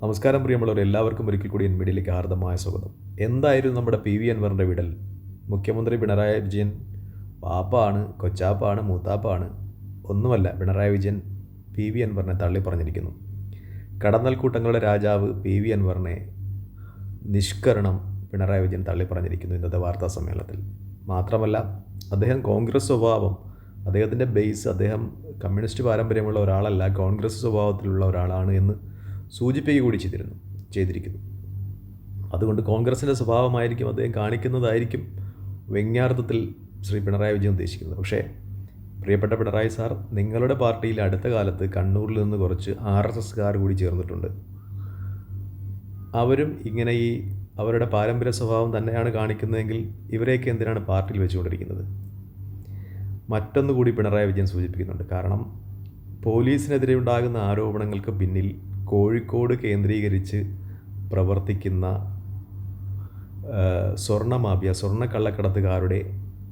നമസ്കാരം പ്രിയമുള്ളവർ എല്ലാവർക്കും ഒരിക്കൽ കൂടി എൻ മീഡിയയിലേക്ക് ഹാർദമായ സ്വാഗതം. എന്തായിരുന്നു നമ്മുടെ പി വി അൻവറിന്റെ വിടൽ? മുഖ്യമന്ത്രി പിണറായി വിജയൻ പാപ്പാണ് കൊച്ചാപ്പാണ് മൂത്താപ്പാണ്. ഒന്നുമല്ല പിണറായി വിജയൻ പി വി അൻവറിനെ തള്ളി പറഞ്ഞിരിക്കുന്നു. കടന്നൽ കൂട്ടങ്ങളുടെ രാജാവ് പി വി അൻവറിനെ നിഷ്കരണം പിണറായി വിജയൻ തള്ളി പറഞ്ഞിരിക്കുന്നു ഇന്നത്തെ വാർത്താ സമ്മേളനത്തിൽ. മാത്രമല്ല അദ്ദേഹം കോൺഗ്രസ് സ്വഭാവം അദ്ദേഹത്തിന്റെ ബേസ് അദ്ദേഹം കമ്മ്യൂണിസ്റ്റ് പാരമ്പര്യമുള്ള ഒരാളല്ല കോൺഗ്രസ് സ്വഭാവത്തിലുള്ള ഒരാളാണ് എന്ന് സൂചിപ്പിക്കുക കൂടി ചെയ്തിരുന്നു ചെയ്തിരിക്കുന്നു. അതുകൊണ്ട് കോൺഗ്രസിന്റെ സ്വഭാവമായിരിക്കും അദ്ദേഹം കാണിക്കുന്നതായിരിക്കും വ്യംഗ്യാർത്ഥത്തിൽ ശ്രീ പിണറായി വിജയൻ ഉദ്ദേശിക്കുന്നത്. പക്ഷേ പ്രിയപ്പെട്ട പിണറായി സാർ നിങ്ങളുടെ പാർട്ടിയിൽ അടുത്ത കാലത്ത് കണ്ണൂരിൽ നിന്ന് കുറച്ച് ആർ എസ് എസ്കാർ കൂടി ചേർന്നിട്ടുണ്ട്. അവരും ഇങ്ങനെ ഈ അവരുടെ പാരമ്പര്യ സ്വഭാവം തന്നെയാണ് കാണിക്കുന്നതെങ്കിൽ ഇവരെയൊക്കെ എന്തിനാണ് പാർട്ടിയിൽ വെച്ചുകൊണ്ടിരിക്കുന്നത്? മറ്റൊന്നുകൂടി പിണറായി വിജയൻ സൂചിപ്പിക്കുന്നുണ്ട്. കാരണം പോലീസിനെതിരെ ഉണ്ടാകുന്ന ആരോപണങ്ങൾക്ക് പിന്നിൽ കോഴിക്കോട് കേന്ദ്രീകരിച്ച് പ്രവർത്തിക്കുന്ന സ്വർണ മാഫിയ സ്വർണ കള്ളക്കടത്തുകാരുടെ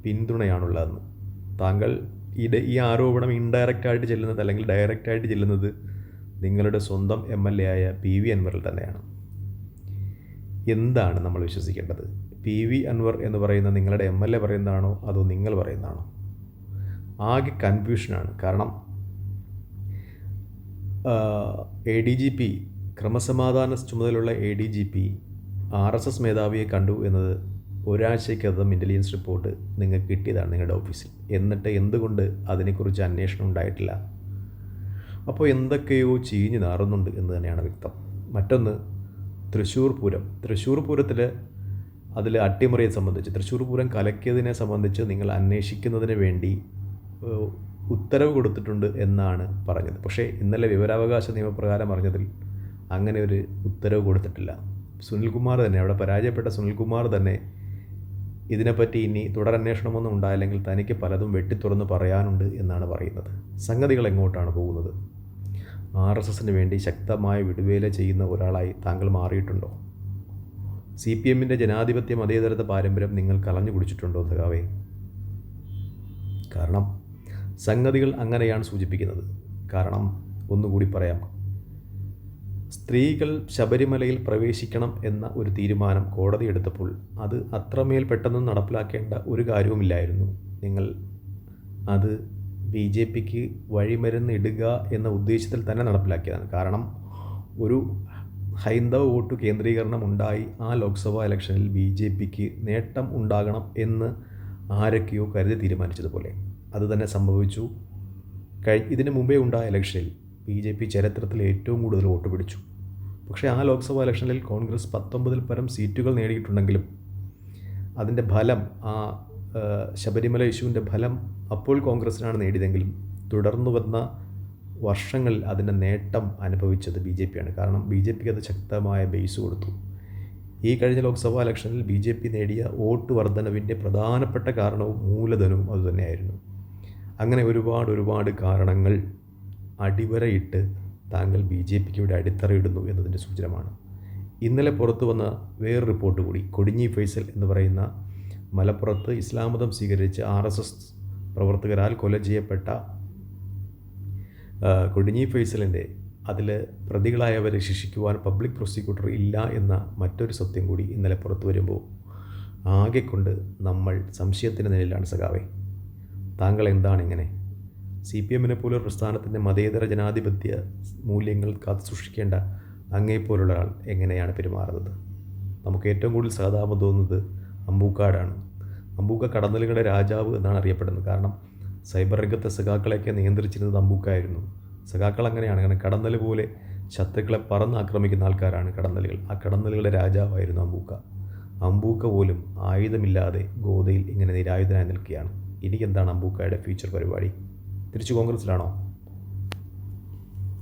പിന്തുണയാണുള്ളതെന്ന്. താങ്കൾ ഈ ഈ ആരോപണം ഇൻഡയറക്റ്റായിട്ട് ചെല്ലുന്നത് അല്ലെങ്കിൽ ഡയറക്റ്റായിട്ട് ചെല്ലുന്നത് നിങ്ങളുടെ സ്വന്തം എം എൽ എ ആയ പി വി അൻവറിൽ തന്നെയാണ്. എന്താണ് നമ്മൾ വിശ്വസിക്കേണ്ടത്? പി വി അൻവർ എന്ന് പറയുന്ന നിങ്ങളുടെ എം എൽ എ പറയുന്നതാണോ? അതോ നിങ്ങൾ പറയുന്നതാണോ? ആകെ കൺഫ്യൂഷനാണ് കാരണം എ ഡി ജി പി ക്രമസമാധാന ചുമതലയുള്ള A D G P R S S മേധാവിയെ കണ്ടു എന്നത് ഒരാഴ്ചയ്ക്കകം ഇന്റലിജൻസ് റിപ്പോർട്ട് നിങ്ങൾക്ക് കിട്ടിയതാണ് നിങ്ങളുടെ ഓഫീസിൽ എന്നിട്ട് എന്തുകൊണ്ട് അതിനെക്കുറിച്ച് അന്വേഷണം ഉണ്ടായിട്ടില്ല? അപ്പോൾ എന്തൊക്കെയോ ചീഞ്ഞ് നാറുന്നുണ്ട് എന്ന് തന്നെയാണ് വ്യക്തം. മറ്റൊന്ന് തൃശ്ശൂർ പൂരം. തൃശ്ശൂർ പൂരത്തിൽ അതിൽ അട്ടിമറിയെ സംബന്ധിച്ച് തൃശ്ശൂർ പൂരം കലക്കിയതിനെ സംബന്ധിച്ച് നിങ്ങൾ അന്വേഷിക്കുന്നതിന് വേണ്ടി ഉത്തരവ് കൊടുത്തിട്ടുണ്ട് എന്നാണ് പറഞ്ഞത്. പക്ഷേ ഇന്നലെ വിവരാവകാശ നിയമപ്രകാരം അറിഞ്ഞതിൽ അങ്ങനെ ഒരു ഉത്തരവ് കൊടുത്തിട്ടില്ല. സുനിൽകുമാർ തന്നെ അവിടെ പരാജയപ്പെട്ട സുനിൽകുമാർ തന്നെ ഇതിനെപ്പറ്റി ഇനി തുടരന്വേഷണമൊന്നും ഉണ്ടായില്ലെങ്കിൽ തനിക്ക് പലതും വെട്ടിത്തുറന്ന് പറയാനുണ്ട് എന്നാണ് പറയുന്നത്. സംഗതികൾ എങ്ങോട്ടാണ് പോകുന്നത്? ആർ എസ് എസിന് വേണ്ടി ശക്തമായ വിടുവേല ചെയ്യുന്ന ഒരാളായി താങ്കൾ മാറിയിട്ടുണ്ടോ? സി പി എമ്മിന്റെ ജനാധിപത്യ തരത്തെ പാരമ്പര്യം നിങ്ങൾ കളഞ്ഞു കുടിച്ചിട്ടുണ്ടോ സഖാവേ കാരണം സംഗതികൾ അങ്ങനെയാണ് സൂചിപ്പിക്കുന്നത്. കാരണം ഒന്നുകൂടി പറയാം. സ്ത്രീകൾ ശബരിമലയിൽ പ്രവേശിക്കണം എന്ന ഒരു തീരുമാനം കോടതി എടുത്തപ്പോൾ അത് അത്രമേൽ പെട്ടെന്ന് നടപ്പിലാക്കേണ്ട ഒരു കാര്യവുമില്ലായിരുന്നു. നിങ്ങൾ അത് ബി ജെ പിക്ക് വഴിമരുന്ന് ഇടുക എന്ന ഉദ്ദേശത്തിൽ തന്നെ നടപ്പിലാക്കിയതാണ്. കാരണം ഒരു ഹൈന്ദവ വോട്ട് കേന്ദ്രീകരണം ഉണ്ടായി ആ ലോക്സഭാ ഇലക്ഷനിൽ ബി ജെ പിക്ക് നേട്ടം ഉണ്ടാകണം എന്ന് ആരൊക്കെയോ കരുതി തീരുമാനിച്ചതുപോലെ. അത് തന്നെ സംഭവിച്ചു. കഴി ഇതിനു മുമ്പേ ഉണ്ടായ ഇലക്ഷനിൽ ബി ജെ പി ചരിത്രത്തിൽ ഏറ്റവും കൂടുതൽ വോട്ട് പിടിച്ചു. പക്ഷേ ആ ലോക്സഭാ ഇലക്ഷനിൽ കോൺഗ്രസ് പത്തൊമ്പതിൽ പരം സീറ്റുകൾ നേടിയിട്ടുണ്ടെങ്കിലും അതിന്റെ ഫലം ആ ആ, ശബരിമല ഇഷ്യൂവിന്റെ ഫലം അപ്പോൾ കോൺഗ്രസ്സിനാണ് നേടിയതെങ്കിലും തുടർന്നു വന്ന വർഷങ്ങളിൽ അതിന്റെ നേട്ടം അനുഭവിച്ചത് ബി ജെ പിയാണ്. കാരണം ബി ജെ പിക്ക് അത് ശക്തമായ ബേസ് കൊടുത്തു. ഈ കഴിഞ്ഞ ലോക്സഭാ ഇലക്ഷനിൽ ബി ജെ പി നേടിയ വോട്ട് വർധനവിന്റെ പ്രധാനപ്പെട്ട കാരണവും മൂലധനവും അതുതന്നെയായിരുന്നു അങ്ങനെ ഒരുപാട് ഒരുപാട് കാരണങ്ങൾ അടിവരയിട്ട് താങ്കൾ ബി ജെ പിക്ക് അടിത്തറയിടുന്നു എന്നതിന്റെ സൂചനമാണ്. ഇന്നലെ പുറത്തു വന്ന വേറെ റിപ്പോർട്ട് കൂടി കൊടിഞ്ഞി ഫൈസൽ എന്ന് പറയുന്ന മലപ്പുറത്ത് ഇസ്ലാം മതം സ്വീകരിച്ച് ആർ എസ് എസ് പ്രവർത്തകരാൽ കൊല ചെയ്യപ്പെട്ട കൊടിഞ്ഞി ഫൈസലിന്റെ അതിൽ പ്രതികളായവരെ ശിക്ഷിക്കുവാൻ പബ്ലിക് പ്രോസിക്യൂട്ടർ ഇല്ല എന്ന മറ്റൊരു സത്യം കൂടി ഇന്നലെ പുറത്തു വരുമ്പോൾ ആകെക്കൊണ്ട് നമ്മൾ സംശയത്തിന്റെ നിലയിലാണ് സഖാവേ. താങ്കൾ എന്താണ് ഇങ്ങനെ സി പി എമ്മിനെ പോലെ പ്രസ്ഥാനത്തിന്റെ മതേതര ജനാധിപത്യ മൂല്യങ്ങൾ കാത്തു സൂക്ഷിക്കേണ്ട അങ്ങേപ്പോലുള്ള ആൾ എങ്ങനെയാണ് പെരുമാറുന്നത്? നമുക്ക് ഏറ്റവും കൂടുതൽ സഹതാപം തോന്നുന്നത് അമ്പൂക്കാടാണ്. അമ്പൂക്ക കടന്നലുകളുടെ രാജാവ് എന്നാണ് അറിയപ്പെടുന്നത്. കാരണം സൈബർ രംഗത്തെ സഖാക്കളെയൊക്കെ നിയന്ത്രിച്ചിരുന്നത് അമ്പൂക്കായിരുന്നു. സഖാക്കൾ അങ്ങനെയാണ്. കാരണം കടന്നൽ പോലെ ശത്രുക്കളെ പറന്ന് ആക്രമിക്കുന്ന ആൾക്കാരാണ് കടന്നലുകൾ. ആ കടന്നലുകളുടെ രാജാവായിരുന്നു അമ്പൂക്ക. അമ്പൂക്ക പോലും ആയുധമില്ലാതെ ഗോതയിൽ ഇങ്ങനെ നിരായുധനായി നിൽക്കുകയാണ്. എനിക്കെന്താണ് അമ്പൂക്കായുടെ ഫ്യൂച്ചർ പരിപാടി? തിരിച്ചു കോൺഗ്രസ്സിലാണോ?